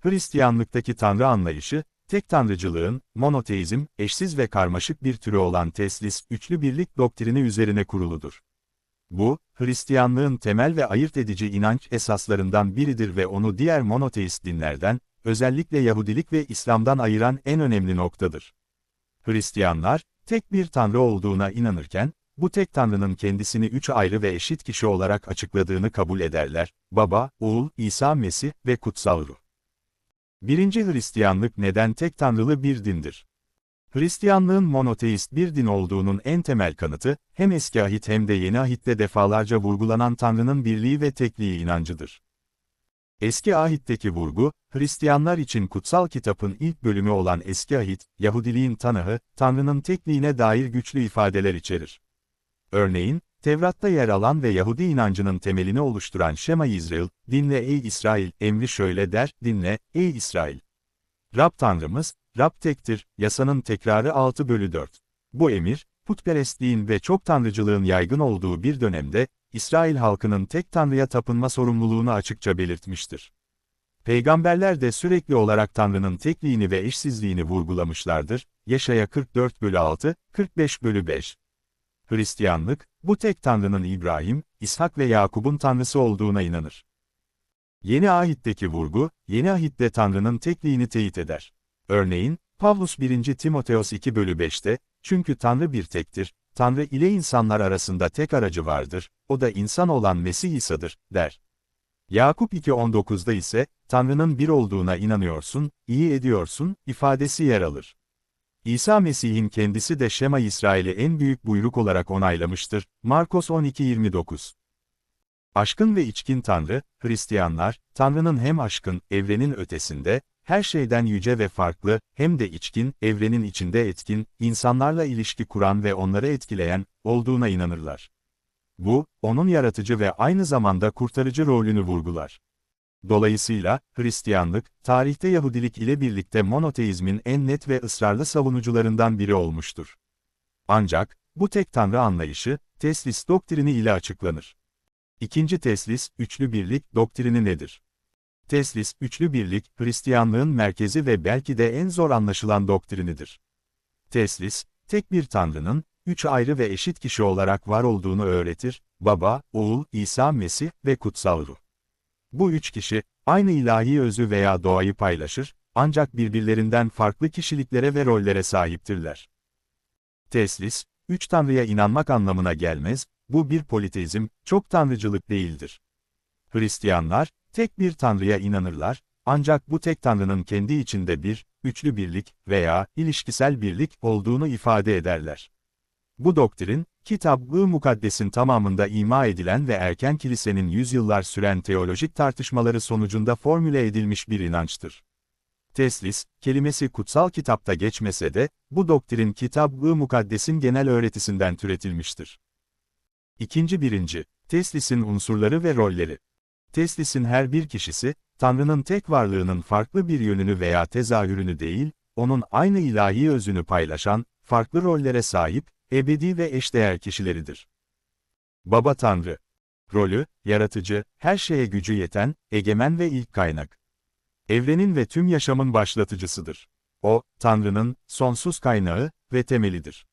Hristiyanlıktaki Tanrı anlayışı, tek tanrıcılığın, monoteizm, eşsiz ve karmaşık bir türü olan teslis, üçlü birlik doktrini üzerine kuruludur. Bu, Hristiyanlığın temel ve ayırt edici inanç esaslarından biridir ve onu diğer monoteist dinlerden, özellikle Yahudilik ve İslam'dan ayıran en önemli noktadır. Hristiyanlar, tek bir tanrı olduğuna inanırken, bu tek tanrının kendisini üç ayrı ve eşit kişi olarak açıkladığını kabul ederler, Baba, Oğul, İsa Mesih ve Kutsal Ruh. Birinci Hristiyanlık neden tek tanrılı bir dindir? Hristiyanlığın monoteist bir din olduğunun en temel kanıtı, hem eski ahit hem de yeni ahitte defalarca vurgulanan Tanrı'nın birliği ve tekliği inancıdır. Eski ahitteki vurgu, Hristiyanlar için kutsal kitabın ilk bölümü olan Eski Ahit, Yahudiliğin tanığı, Tanrı'nın tekliğine dair güçlü ifadeler içerir. Örneğin, Tevrat'ta yer alan ve Yahudi inancının temelini oluşturan Şema İsrail, dinle ey İsrail, emri şöyle der, dinle, ey İsrail. Rab Tanrımız, Rab tektir, yasanın tekrarı 6 bölü 4. Bu emir, putperestliğin ve çok tanrıcılığın yaygın olduğu bir dönemde, İsrail halkının tek tanrıya tapınma sorumluluğunu açıkça belirtmiştir. Peygamberler de sürekli olarak Tanrı'nın tekliğini ve eşsizliğini vurgulamışlardır, Yaşaya 44 bölü 6, 45 bölü 5. Hristiyanlık, bu tek Tanrı'nın İbrahim, İshak ve Yakub'un Tanrısı olduğuna inanır. Yeni ahitteki vurgu, yeni ahitte Tanrı'nın tekliğini teyit eder. Örneğin, Pavlus 1. Timoteos 2 bölü 5'te, çünkü Tanrı bir tektir, Tanrı ile insanlar arasında tek aracı vardır, o da insan olan Mesih İsa'dır, der. Yakup 2.19'da ise, Tanrı'nın bir olduğuna inanıyorsun, iyi ediyorsun, ifadesi yer alır. İsa Mesih'in kendisi de Şema İsrail'i en büyük buyruk olarak onaylamıştır, Markos 12.29. Aşkın ve içkin Tanrı, Hristiyanlar, Tanrı'nın hem aşkın, evrenin ötesinde, her şeyden yüce ve farklı, hem de içkin, evrenin içinde etkin, insanlarla ilişki kuran ve onları etkileyen, olduğuna inanırlar. Bu, onun yaratıcı ve aynı zamanda kurtarıcı rolünü vurgular. Dolayısıyla, Hristiyanlık, tarihte Yahudilik ile birlikte monoteizmin en net ve ısrarlı savunucularından biri olmuştur. Ancak, bu tek tanrı anlayışı, teslis doktrini ile açıklanır. İkinci teslis, üçlü birlik doktrini nedir? Teslis, üçlü birlik, Hristiyanlığın merkezi ve belki de en zor anlaşılan doktrinidir. Teslis, tek bir tanrının, üç ayrı ve eşit kişi olarak var olduğunu öğretir, Baba, Oğul, İsa Mesih ve Kutsal Ruh. Bu üç kişi, aynı ilahi özü veya doğayı paylaşır, ancak birbirlerinden farklı kişiliklere ve rollere sahiptirler. Teslis, üç tanrıya inanmak anlamına gelmez, bu bir politeizm, çok tanrıcılık değildir. Hristiyanlar, tek bir tanrıya inanırlar, ancak bu tek tanrının kendi içinde bir, üçlü birlik veya ilişkisel birlik olduğunu ifade ederler. Bu doktrin, Kitab-ı Mukaddes'in tamamında ima edilen ve erken kilisenin yüzyıllar süren teolojik tartışmaları sonucunda formüle edilmiş bir inançtır. Teslis, kelimesi kutsal kitapta geçmese de, bu doktrin Kitab-ı Mukaddes'in genel öğretisinden türetilmiştir. İkinci birinci, Teslis'in unsurları ve rolleri. Teslis'in her bir kişisi, Tanrı'nın tek varlığının farklı bir yönünü veya tezahürünü değil, onun aynı ilahi özünü paylaşan, farklı rollere sahip, ebedi ve eşdeğer kişileridir. Baba Tanrı. Rolü, yaratıcı, her şeye gücü yeten, egemen ve ilk kaynak. Evrenin ve tüm yaşamın başlatıcısıdır. O, Tanrı'nın, sonsuz kaynağı ve temelidir.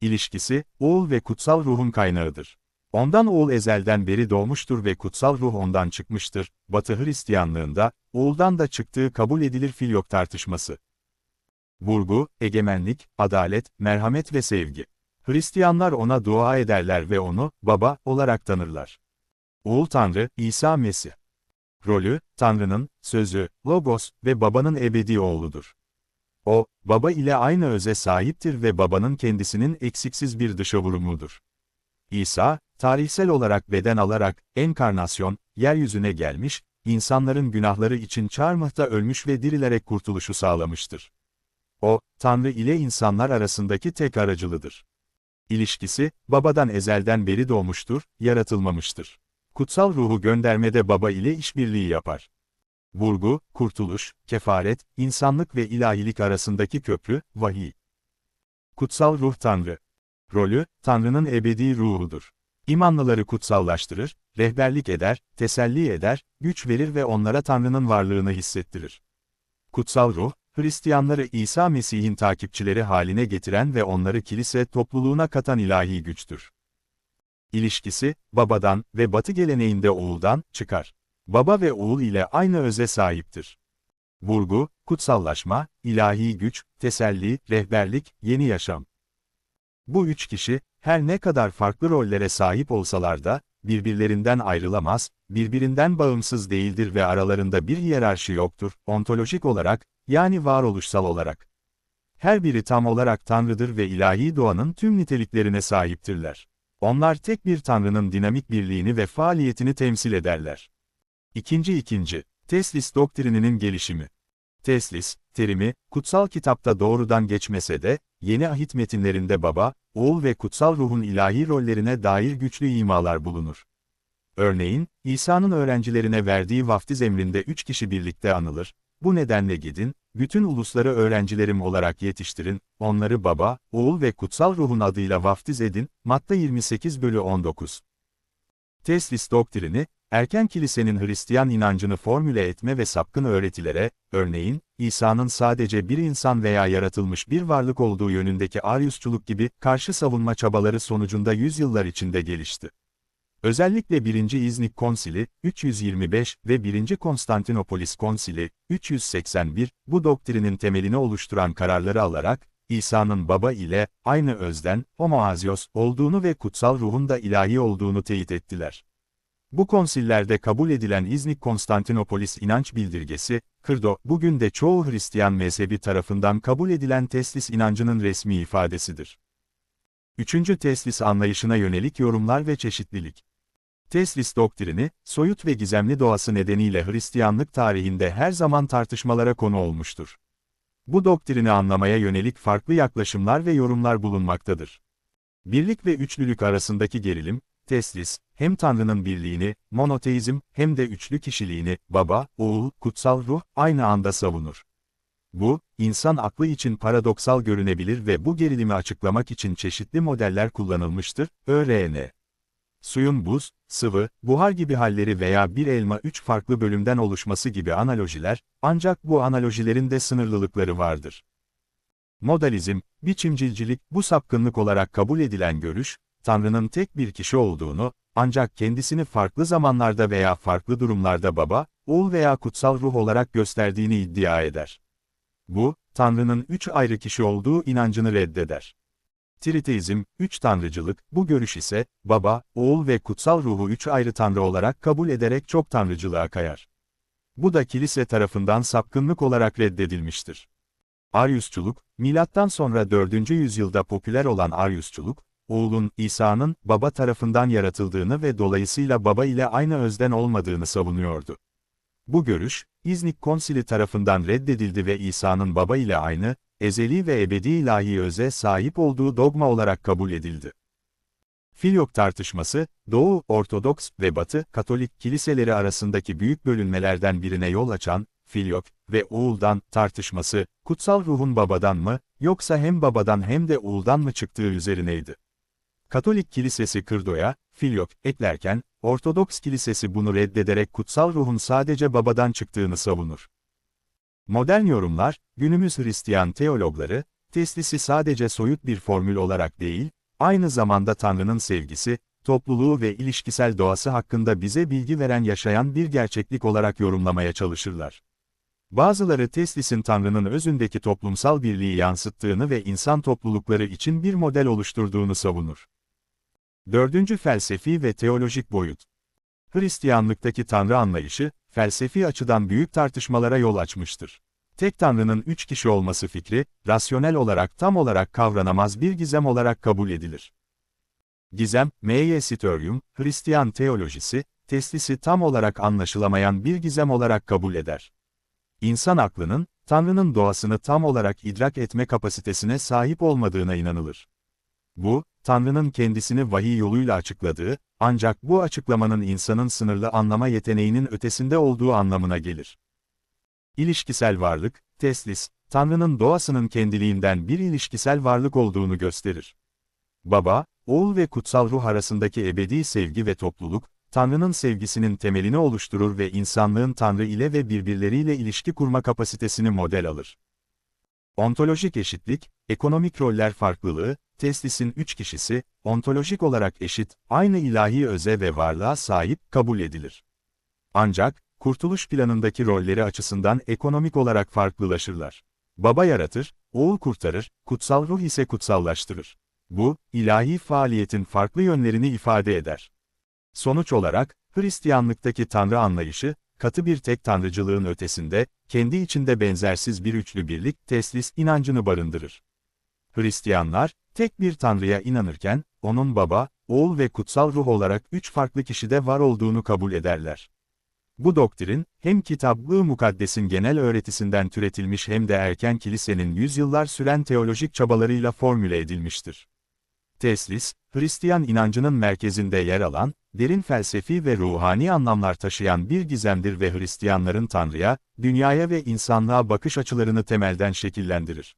İlişkisi, oğul ve kutsal ruhun kaynağıdır. Ondan oğul ezelden beri doğmuştur ve kutsal ruh ondan çıkmıştır. Batı Hristiyanlığında, oğuldan da çıktığı kabul edilir filyok tartışması. Vurgu, egemenlik, adalet, merhamet ve sevgi. Hristiyanlar ona dua ederler ve onu, baba, olarak tanırlar. Oğul Tanrı, İsa Mesih. Rolü, Tanrı'nın, sözü, logos ve babanın ebedi oğludur. O, baba ile aynı öze sahiptir ve babanın kendisinin eksiksiz bir dışavurumudur. İsa, tarihsel olarak beden alarak, enkarnasyon, yeryüzüne gelmiş, insanların günahları için çarmıhta ölmüş ve dirilerek kurtuluşu sağlamıştır. O, Tanrı ile insanlar arasındaki tek aracılıdır. İlişkisi, babadan ezelden beri doğmuştur, yaratılmamıştır. Kutsal ruhu göndermede baba ile işbirliği yapar. Vurgu, kurtuluş, kefaret, insanlık ve ilahilik arasındaki köprü, vahiy. Kutsal ruh Tanrı. Rolü, Tanrı'nın ebedi ruhudur. İmanlıları kutsallaştırır, rehberlik eder, teselli eder, güç verir ve onlara Tanrı'nın varlığını hissettirir. Kutsal ruh, Hristiyanları İsa Mesih'in takipçileri haline getiren ve onları kilise topluluğuna katan ilahi güçtür. İlişkisi, babadan ve batı geleneğinde oğuldan çıkar. Baba ve oğul ile aynı öze sahiptir. Vurgu, kutsallaşma, ilahi güç, teselli, rehberlik, yeni yaşam. Bu üç kişi, her ne kadar farklı rollere sahip olsalar da, birbirlerinden ayrılamaz, birbirinden bağımsız değildir ve aralarında bir hiyerarşi yoktur, ontolojik olarak, yani varoluşsal olarak. Her biri tam olarak Tanrı'dır ve ilahi doğanın tüm niteliklerine sahiptirler. Onlar tek bir Tanrı'nın dinamik birliğini ve faaliyetini temsil ederler. İkinci ikinci, Teslis doktrininin gelişimi. Teslis, terimi, kutsal kitapta doğrudan geçmese de, yeni ahit metinlerinde baba, oğul ve kutsal ruhun ilahi rollerine dair güçlü imalar bulunur. Örneğin, İsa'nın öğrencilerine verdiği vaftiz emrinde üç kişi birlikte anılır, bu nedenle gidin, bütün ulusları öğrencilerim olarak yetiştirin, onları baba, oğul ve kutsal ruhun adıyla vaftiz edin, Matta 28 bölü 19. Teslis doktrini, erken kilisenin Hristiyan inancını formüle etme ve sapkın öğretilere, örneğin, İsa'nın sadece bir insan veya yaratılmış bir varlık olduğu yönündeki Aryusçuluk gibi karşı savunma çabaları sonucunda yüzyıllar içinde gelişti. Özellikle 1. İznik Konsili, 325 ve 1. Konstantinopolis Konsili, 381, bu doktrinin temelini oluşturan kararları alarak, İsa'nın baba ile, aynı özden, homoazios, olduğunu ve kutsal ruhun da ilahi olduğunu teyit ettiler. Bu konsillerde kabul edilen İznik Konstantinopolis inanç bildirgesi, Kırdo, bugün de çoğu Hristiyan mezhebi tarafından kabul edilen teslis inancının resmi ifadesidir. Üçüncü teslis anlayışına yönelik yorumlar ve çeşitlilik. Teslis doktrini, soyut ve gizemli doğası nedeniyle Hristiyanlık tarihinde her zaman tartışmalara konu olmuştur. Bu doktrini anlamaya yönelik farklı yaklaşımlar ve yorumlar bulunmaktadır. Birlik ve üçlülük arasındaki gerilim, teslis, hem Tanrı'nın birliğini, monoteizm, hem de üçlü kişiliğini, baba, oğul, kutsal ruh, aynı anda savunur. Bu, insan aklı için paradoksal görünebilir ve bu gerilimi açıklamak için çeşitli modeller kullanılmıştır, ÖRN. Suyun buz, sıvı, buhar gibi halleri veya bir elma üç farklı bölümden oluşması gibi analojiler, ancak bu analojilerin de sınırlılıkları vardır. Modalizm, biçimcilcilik, bu sapkınlık olarak kabul edilen görüş, Tanrı'nın tek bir kişi olduğunu, ancak kendisini farklı zamanlarda veya farklı durumlarda baba, oğul veya kutsal ruh olarak gösterdiğini iddia eder. Bu, Tanrı'nın üç ayrı kişi olduğu inancını reddeder. Triteizm, üç tanrıcılık, bu görüş ise, baba, oğul ve kutsal ruhu üç ayrı tanrı olarak kabul ederek çok tanrıcılığa kayar. Bu da kilise tarafından sapkınlık olarak reddedilmiştir. Aryusçuluk, milattan sonra 4. yüzyılda popüler olan Aryusçuluk, oğulun, İsa'nın, baba tarafından yaratıldığını ve dolayısıyla baba ile aynı özden olmadığını savunuyordu. Bu görüş, İznik Konsili tarafından reddedildi ve İsa'nın baba ile aynı, ezeli ve ebedi ilahi öze sahip olduğu dogma olarak kabul edildi. Filyok tartışması, Doğu, Ortodoks ve Batı, Katolik kiliseleri arasındaki büyük bölünmelerden birine yol açan, Filyok ve Oğuldan tartışması, kutsal ruhun babadan mı, yoksa hem babadan hem de oğuldan mı çıktığı üzerineydi. Katolik kilisesi Kırdo'ya, Filyok, eklerken, Ortodoks kilisesi bunu reddederek kutsal ruhun sadece babadan çıktığını savunur. Modern yorumlar, günümüz Hristiyan teologları, teslisi sadece soyut bir formül olarak değil, aynı zamanda Tanrı'nın sevgisi, topluluğu ve ilişkisel doğası hakkında bize bilgi veren yaşayan bir gerçeklik olarak yorumlamaya çalışırlar. Bazıları teslisin Tanrı'nın özündeki toplumsal birliği yansıttığını ve insan toplulukları için bir model oluşturduğunu savunur. Dördüncü felsefi ve teolojik boyut. Hristiyanlıktaki Tanrı anlayışı, felsefi açıdan büyük tartışmalara yol açmıştır. Tek Tanrı'nın üç kişi olması fikri, rasyonel olarak tam olarak kavranamaz bir gizem olarak kabul edilir. Gizem, M.Y. Hristiyan teolojisi, teslisi tam olarak anlaşılamayan bir gizem olarak kabul eder. İnsan aklının, Tanrı'nın doğasını tam olarak idrak etme kapasitesine sahip olmadığına inanılır. Bu, Tanrı'nın kendisini vahiy yoluyla açıkladığı, ancak bu açıklamanın insanın sınırlı anlama yeteneğinin ötesinde olduğu anlamına gelir. İlişkisel varlık, teslis, Tanrı'nın doğasının kendiliğinden bir ilişkisel varlık olduğunu gösterir. Baba, oğul ve kutsal ruh arasındaki ebedi sevgi ve topluluk, Tanrı'nın sevgisinin temelini oluşturur ve insanlığın Tanrı ile ve birbirleriyle ilişki kurma kapasitesini model alır. Ontolojik eşitlik, ekonomik roller farklılığı, teslisin üç kişisi, ontolojik olarak eşit, aynı ilahi öze ve varlığa sahip, kabul edilir. Ancak, kurtuluş planındaki rolleri açısından ekonomik olarak farklılaşırlar. Baba yaratır, oğul kurtarır, kutsal ruh ise kutsallaştırır. Bu, ilahi faaliyetin farklı yönlerini ifade eder. Sonuç olarak, Hristiyanlıktaki Tanrı anlayışı, katı bir tek tanrıcılığın ötesinde, kendi içinde benzersiz bir üçlü birlik, teslis inancını barındırır. Hristiyanlar, tek bir Tanrı'ya inanırken, onun baba, oğul ve kutsal ruh olarak üç farklı kişide var olduğunu kabul ederler. Bu doktrin, hem Kitab-ı Mukaddes'in genel öğretisinden türetilmiş hem de erken kilisenin yüzyıllar süren teolojik çabalarıyla formüle edilmiştir. Teslis, Hristiyan inancının merkezinde yer alan, derin felsefi ve ruhani anlamlar taşıyan bir gizemdir ve Hristiyanların Tanrı'ya, dünyaya ve insanlığa bakış açılarını temelden şekillendirir.